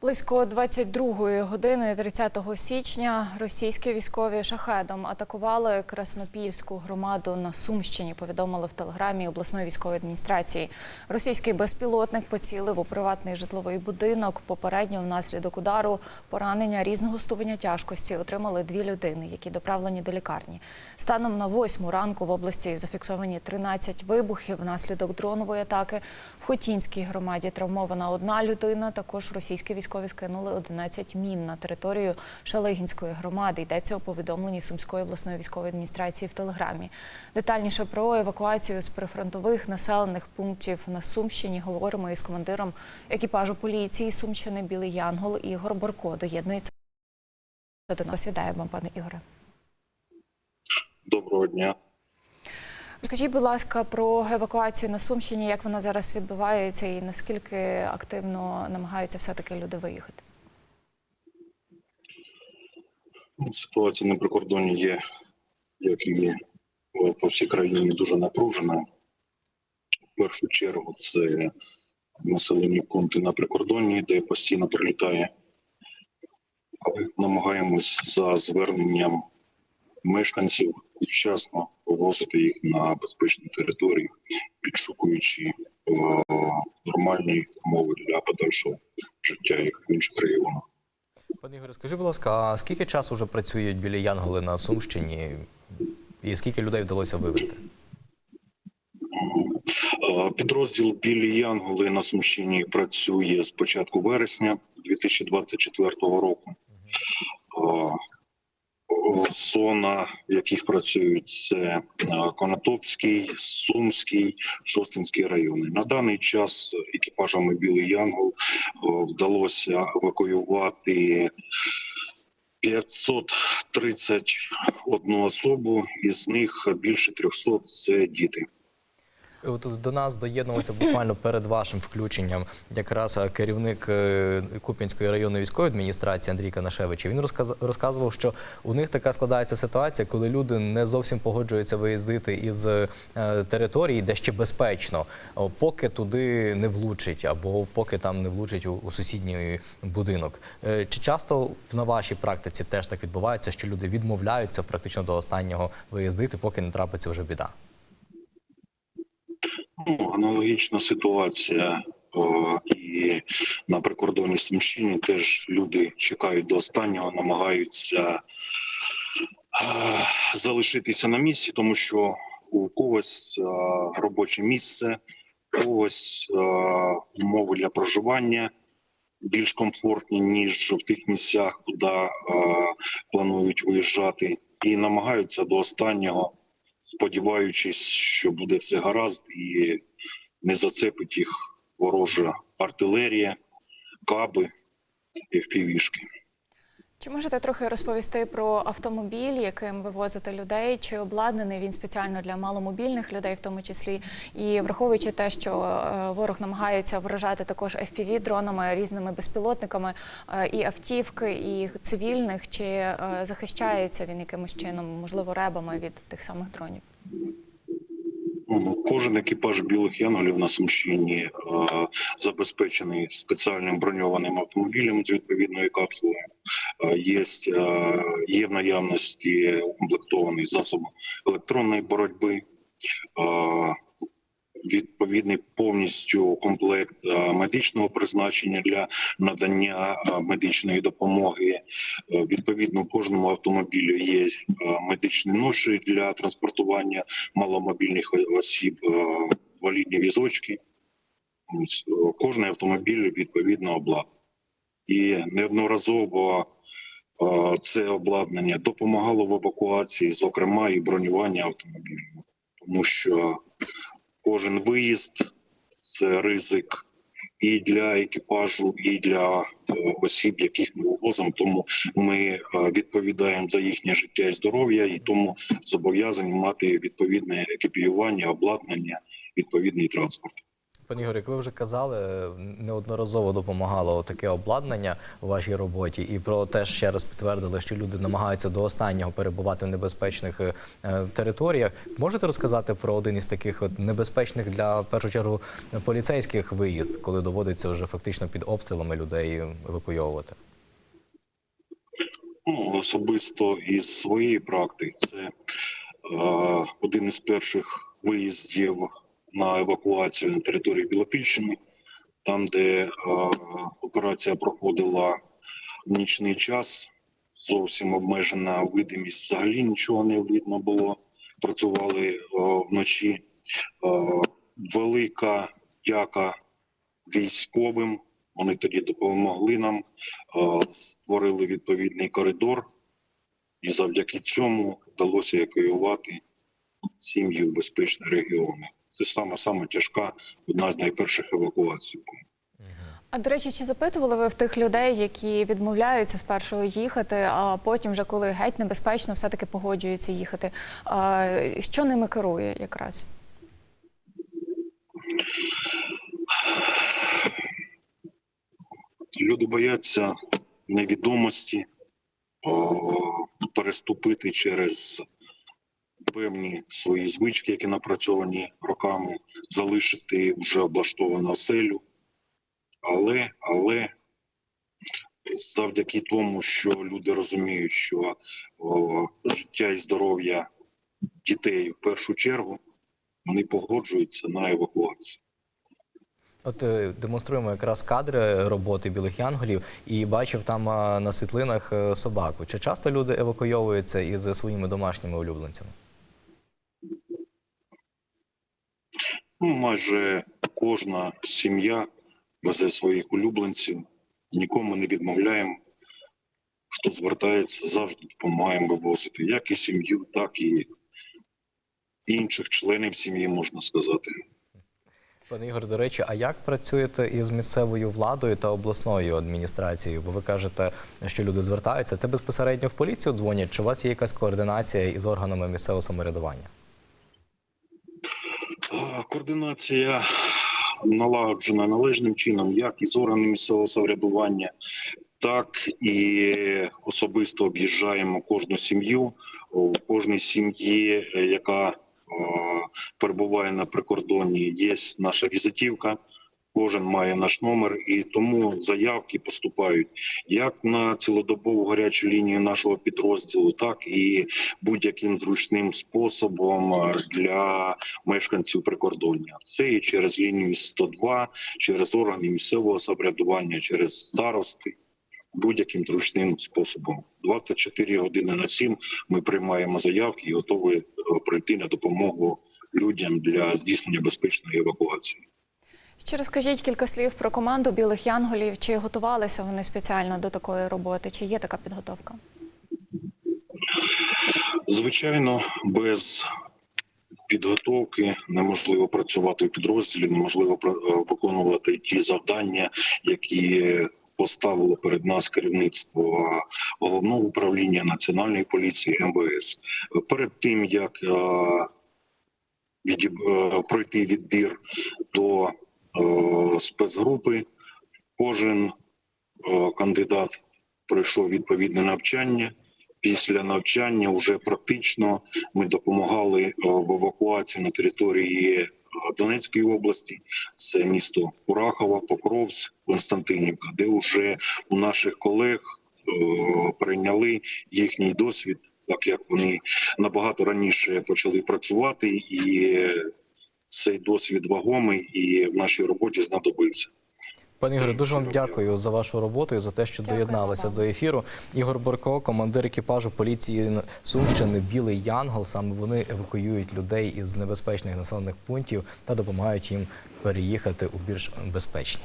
Близько 22-ї години 30 січня російські військові шахедом атакували Краснопільську громаду на Сумщині. Повідомили в телеграмі обласної військової адміністрації. Російський безпілотник поцілив у приватний житловий будинок. Попередньо внаслідок удару поранення різного ступеня тяжкості отримали дві людини, які доправлені до лікарні. Станом на восьму ранку в області зафіксовані 13 вибухів внаслідок дронової атаки. В Хотінській громаді травмована одна людина. Також російські військові скинули 11 мін на територію Шалигінської громади. Йдеться у повідомленні Сумської обласної військової адміністрації в телеграмі. Детальніше про евакуацію з прифронтових населених пунктів на Сумщині говоримо із командиром екіпажу поліції Сумщини Білий Янгол Ігор Борко. Доєднується до нас. Вітаю пане Ігоре. Доброго дня. Розкажіть, будь ласка, про евакуацію на Сумщині, як вона зараз відбувається і наскільки активно намагаються все-таки люди виїхати? Ситуація на прикордонні є, як і по всій країні, дуже напружена. В першу чергу це населені пункти на прикордонні, де постійно прилітає. Але намагаємось за зверненням мешканців вчасно повозити їх на безпечну територію, підшукуючи е, нормальні умови для подальшого життя їх в інших регіонах. Пане Ігоре, скажи, будь ласка, а скільки часу вже працюють білі Янголи на Сумщині? І скільки людей вдалося вивезти? Е, Підрозділ Білі Янголи на Сумщині працює з початку вересня 2024 року. Зона, в яких працюють, це е, Конотопський, Сумський, Шостинський райони. На даний час екіпажами Білий Янгол е, вдалося евакуювати 531 особу, із них більше 300 – це діти. От до нас доєднувався буквально перед вашим включенням якраз е, керівник е, Куп'янської районної військової адміністрації Андрій Канашевич. Він розказ- розказував, що у них така складається ситуація, коли люди не зовсім погоджуються виїздити із е, території, де ще безпечно, поки туди не влучить, або поки там не влучить у, сусідній будинок. Чи часто на вашій практиці теж так відбувається, що люди відмовляються практично до останнього виїздити, поки не трапиться вже біда? Аналогічна ситуація і на прикордонні Сумщині теж люди чекають до останнього, намагаються залишитися на місці, тому що у когось робоче місце, у когось е, умови для проживання більш комфортні, ніж в тих місцях, куди планують виїжджати, і намагаються до останнього сподіваючись, що буде все гаразд і не зацепить їх ворожа артилерія, каби і впівішки. Чи можете трохи розповісти про автомобіль, яким ви возите людей? Чи обладнаний він спеціально для маломобільних людей, в тому числі? І враховуючи те, що е, ворог намагається вражати також fpv дронами різними безпілотниками е, і автівки, і цивільних, чи е, захищається він якимось чином, можливо, ребами від тих самих дронів? Ну, Кожен екіпаж білих янголів на Сумщині е, забезпечений спеціальним броньованим автомобілем з відповідною капсулою. Е, є, е, є в наявності укомплектований засобом електронної боротьби. Відповідний повністю комплект е, медичного призначення для надання е, медичної допомоги. Е, Відповідно, кожному автомобілі є медичні ноші для транспортування маломобільних осіб, валідні візочки. Кожен автомобіль відповідно обладнаний. І неодноразово це обладнання допомагало в евакуації, зокрема і бронювання автомобілів, тому що кожен виїзд це ризик і для екіпажу, і для е, осіб, яких ми вивозимо. Тому ми е, відповідаємо за їхнє життя і здоров'я, і тому зобов'язані мати відповідне екіпіювання, обладнання, відповідний транспорт. Пане Ігор, як ви вже казали, неодноразово допомагало таке обладнання у вашій роботі, і про те ще раз підтвердили, що люди намагаються до останнього перебувати в небезпечних е, територіях. Можете розказати про один із таких от небезпечних для в першу чергу поліцейських виїзд, коли доводиться вже фактично під обстрілами людей евакуйовувати? Ну, особисто із своєї практики це е, один із перших виїздів на евакуацію на території Білопільщини, там, де е, операція проходила в нічний час, зовсім обмежена видимість, взагалі нічого не видно було. Працювали е, вночі. Е, велика дяка військовим. Вони тоді допомогли нам, е, створили відповідний коридор, і завдяки цьому вдалося евакуювати сім'ї в безпечні регіони. Це саме саме тяжка, одна з найперших евакуацій. А до речі, чи запитували ви в тих людей, які відмовляються спершу їхати, а потім, вже коли геть небезпечно, все-таки погоджуються їхати? А, Що ними керує якраз? Люди бояться невідомості, переступити через певні свої звички, які напрацьовані роками, залишити вже облаштовану оселю. Але, але завдяки тому, що люди розуміють, що о, життя і здоров'я дітей в першу чергу, вони погоджуються на евакуацію. От е, демонструємо якраз кадри роботи білих янголів, і бачив там на світлинах е, собаку. Чи часто люди евакуйовуються із своїми домашніми улюбленцями? Ну, майже кожна сім'я везе своїх улюбленців, нікому не відмовляємо. Хто звертається, завжди допомагаємо вивозити як і сім'ю, так і інших членів сім'ї, можна сказати. Пане Ігор, до речі, а як працюєте із місцевою владою та обласною адміністрацією? Бо ви кажете, що люди звертаються. Це безпосередньо в поліцію дзвонять? Чи у вас є якась координація із органами місцевого самоврядування? А, Координація налагоджена належним чином, як із органами місцевого самоврядування, так і особисто об'їжджаємо кожну сім'ю. У кожній сім'ї, е, яка е, перебуває на прикордоні. є наша візитівка. Кожен має наш номер, і тому заявки поступають як на цілодобову гарячу лінію нашого підрозділу, так і будь-яким зручним способом для мешканців прикордоння. Це і через лінію 102, через органи місцевого самоврядування, через старости. Будь-яким зручним способом 24 години на 7 ми приймаємо заявки і готові е, прийти на допомогу людям для здійснення безпечної евакуації. Ще розкажіть кілька слів про команду білих янголів. Чи готувалися вони спеціально до такої роботи? Чи є така підготовка? Звичайно, без підготовки неможливо працювати в підрозділі, неможливо е, виконувати ті завдання, які поставило перед нас керівництво головного управління національної поліції МВС. Перед тим як е, е, пройти відбір до спецгрупи, кожен е, кандидат пройшов відповідне навчання. Після навчання вже практично ми допомагали е, в евакуації на території е, Донецької області. Це місто Курахова, Покровськ, Константинівка, де вже у наших колег е, прийняли їхній досвід, так як вони набагато раніше почали працювати, і цей досвід вагомий і в нашій роботі знадобився. Пані Ігорю, дуже вам дякую за вашу роботу і за те, що дякую доєдналися вам. до ефіру. Ігор Борко, командир екіпажу поліції Сумщини, Білий Янгол. Саме вони евакуюють людей із небезпечних населених пунктів та допомагають їм переїхати у більш безпечні.